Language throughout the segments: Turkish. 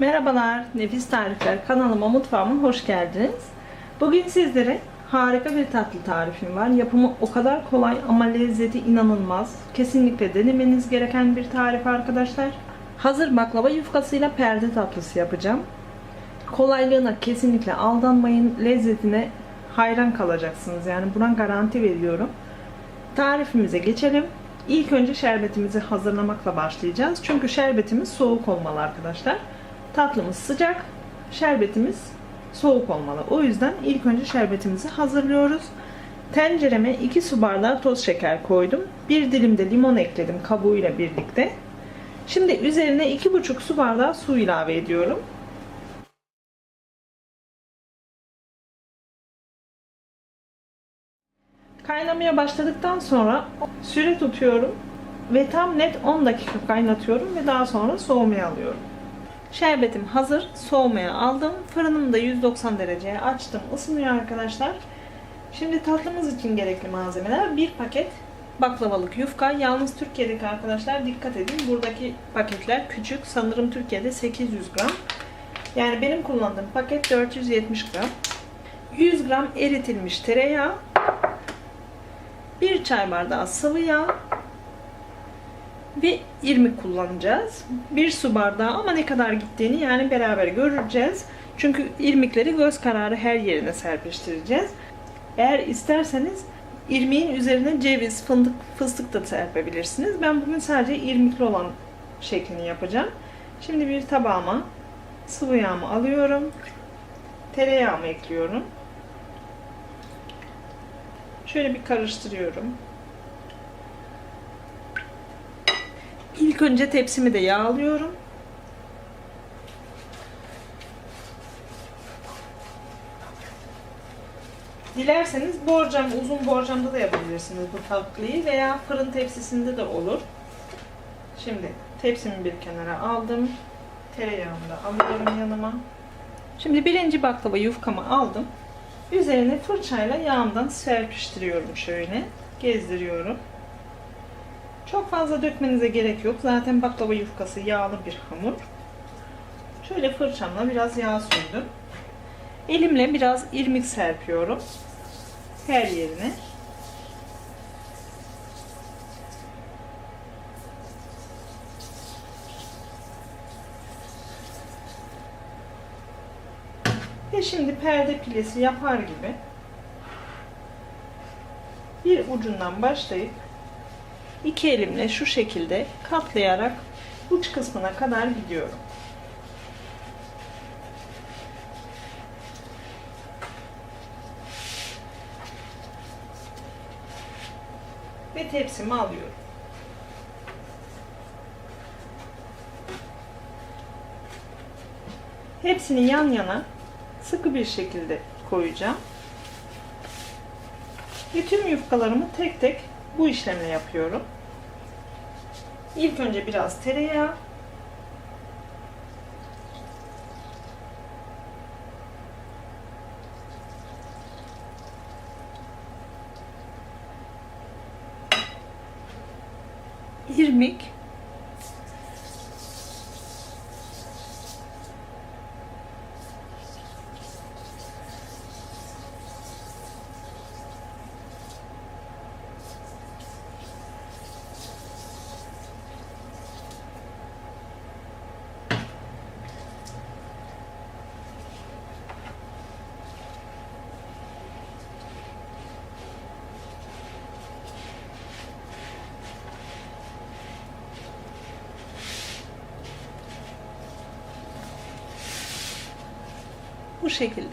Merhabalar, Nefis Tarifler kanalıma mutfağıma hoş geldiniz. Bugün sizlere harika bir tatlı tarifim var. Yapımı o kadar kolay ama lezzeti inanılmaz. Kesinlikle denemeniz gereken bir tarif arkadaşlar. Hazır baklava yufkasıyla perde tatlısı yapacağım. Kolaylığına kesinlikle aldanmayın. Lezzetine hayran kalacaksınız. Yani buna garanti veriyorum. Tarifimize geçelim. İlk önce şerbetimizi hazırlamakla başlayacağız. Çünkü şerbetimiz soğuk olmalı arkadaşlar. Tatlımız sıcak, şerbetimiz soğuk olmalı. O yüzden ilk önce şerbetimizi hazırlıyoruz. Tencereme 2 su bardağı toz şeker koydum. Bir dilim de limon ekledim kabuğuyla birlikte. Şimdi üzerine 2,5 su bardağı su ilave ediyorum. Kaynamaya başladıktan sonra süre tutuyorum ve tam net 10 dakika kaynatıyorum ve daha sonra soğumaya alıyorum. Şerbetim hazır. Soğumaya aldım. Fırınımı da 190 dereceye açtım. Isınıyor arkadaşlar. Şimdi tatlımız için gerekli malzemeler. Bir paket baklavalık yufka. Yalnız Türkiye'deki arkadaşlar dikkat edin. Buradaki paketler küçük. Sanırım Türkiye'de 800 gram. Yani benim kullandığım paket 470 gram. 100 gram eritilmiş tereyağı. 1 çay bardağı sıvı yağ ve irmik kullanacağız. Bir su bardağı ama ne kadar gittiğini yani beraber göreceğiz. Çünkü irmikleri göz kararı her yerine serpiştireceğiz. Eğer isterseniz irmiğin üzerine ceviz, fındık, fıstık da serpebilirsiniz. Ben bugün sadece irmikli olan şeklini yapacağım. Şimdi bir tabağıma sıvı yağımı alıyorum. Tereyağımı ekliyorum. Şöyle bir karıştırıyorum. İlk önce tepsimi de yağlıyorum. Dilerseniz borcam, uzun borcamda da yapabilirsiniz bu tatlıyı veya fırın tepsisinde de olur. Şimdi tepsimi bir kenara aldım. Tereyağımı da alıyorum yanıma. Şimdi birinci baklava yufkamı aldım. Üzerine fırçayla yağımdan serpiştiriyorum şöyle. Gezdiriyorum. Çok fazla dökmenize gerek yok. Zaten baklava yufkası yağlı bir hamur. Şöyle fırçamla biraz yağ sürdüm. Elimle biraz irmik serpiyorum. Her yerine. Ve şimdi perde pilesi yapar gibi bir ucundan başlayıp iki elimle şu şekilde katlayarak uç kısmına kadar gidiyorum. Ve tepsimi alıyorum. Hepsini yan yana sıkı bir şekilde koyacağım. Ve tüm yufkalarımı tek tek bu işlemle yapıyorum. İlk önce biraz tereyağı. irmik Bu şekilde.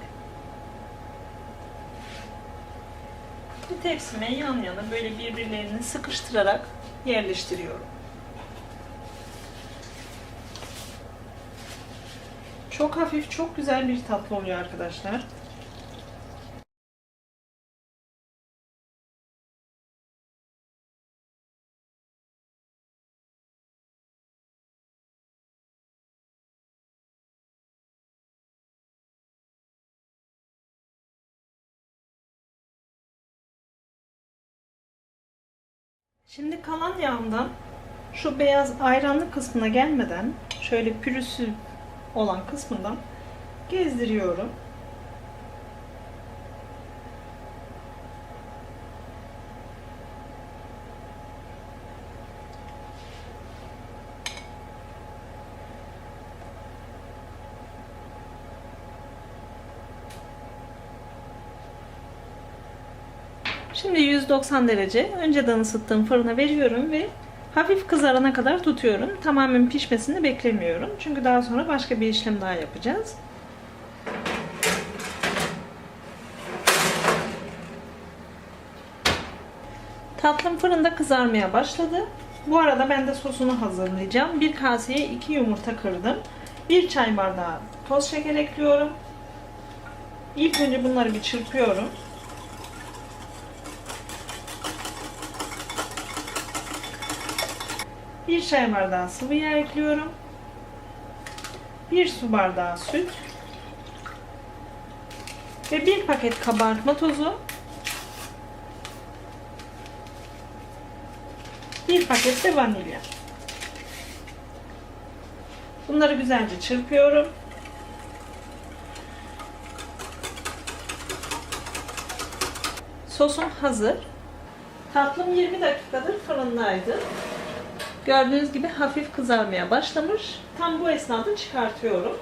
Bir tepsime yan yana böyle birbirlerini sıkıştırarak yerleştiriyorum. Çok hafif, çok güzel bir tatlı oluyor arkadaşlar. Şimdi kalan yağımdan şu beyaz ayranlı kısmına gelmeden şöyle pürüzsüz olan kısmından gezdiriyorum. Şimdi 190 derece önceden ısıttığım fırına veriyorum ve hafif kızarana kadar tutuyorum. Tamamen pişmesini beklemiyorum. Çünkü daha sonra başka bir işlem daha yapacağız. Tatlım fırında kızarmaya başladı. Bu arada ben de sosunu hazırlayacağım. Bir kaseye 2 yumurta kırdım. 1 çay bardağı toz şeker ekliyorum. İlk önce bunları bir çırpıyorum. Bir çay bardağı sıvı yağ ekliyorum. Bir su bardağı süt. Ve bir paket kabartma tozu. Bir paket de vanilya. Bunları güzelce çırpıyorum. Sosum hazır. Tatlım 20 dakikadır fırındaydı. Gördüğünüz gibi hafif kızarmaya başlamış. Tam bu esnada çıkartıyorum.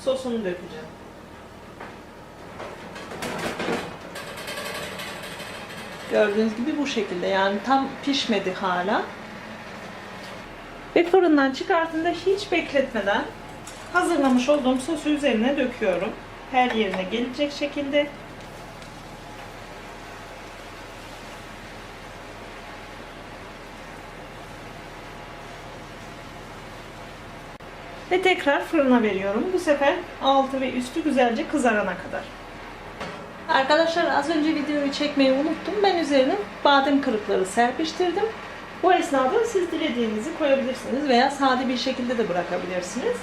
Sosunu dökeceğim. Gördüğünüz gibi bu şekilde yani tam pişmedi hala. Ve fırından çıkartında hiç bekletmeden hazırlamış olduğum sosu üzerine döküyorum. Her yerine gelecek şekilde. Ve tekrar fırına veriyorum. Bu sefer altı ve üstü güzelce kızarana kadar. Arkadaşlar az önce videoyu çekmeyi unuttum. Ben üzerine badem kırıkları serpiştirdim. Bu esnada siz dilediğinizi koyabilirsiniz veya sade bir şekilde de bırakabilirsiniz.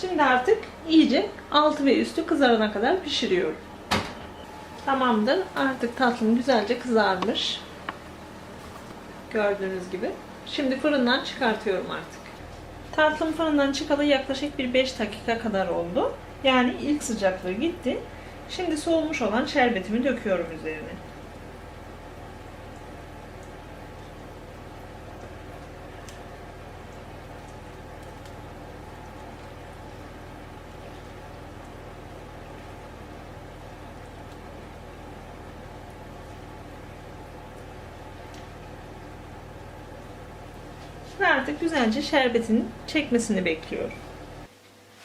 Şimdi artık iyice altı ve üstü kızarana kadar pişiriyorum. Tamamdır. Artık tatlım güzelce kızarmış. Gördüğünüz gibi. Şimdi fırından çıkartıyorum artık. Tatlım fırından çıkalı yaklaşık bir 5 dakika kadar oldu. Yani ilk sıcaklığı gitti. Şimdi soğumuş olan şerbetimi döküyorum üzerine. Ve artık güzelce şerbetin çekmesini bekliyorum.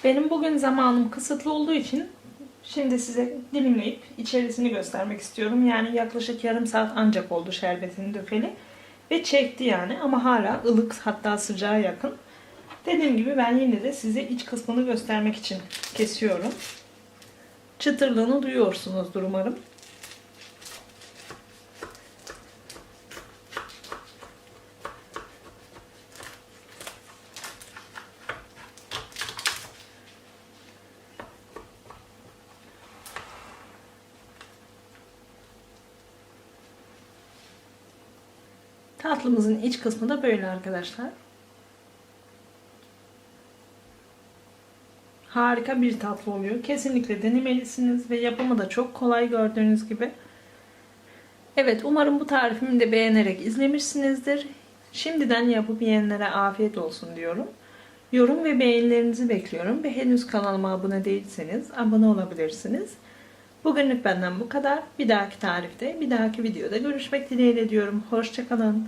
Benim bugün zamanım kısıtlı olduğu için şimdi size dilimleyip içerisini göstermek istiyorum. Yani yaklaşık yarım saat ancak oldu şerbetini dökeli. Ve çekti yani ama hala ılık hatta sıcağa yakın. Dediğim gibi ben yine de size iç kısmını göstermek için kesiyorum. Çıtırlığını duyuyorsunuzdur umarım. Tatlımızın iç kısmı da böyle arkadaşlar. Harika bir tatlı oluyor. Kesinlikle denemelisiniz ve yapımı da çok kolay gördüğünüz gibi. Evet umarım bu tarifimi de beğenerek izlemişsinizdir. Şimdiden yapıp yiyenlere afiyet olsun diyorum. Yorum ve beğenilerinizi bekliyorum ve henüz kanalıma abone değilseniz abone olabilirsiniz. Bugünlük benden bu kadar. Bir dahaki tarifte, bir dahaki videoda görüşmek dileğiyle diyorum. Hoşçakalın.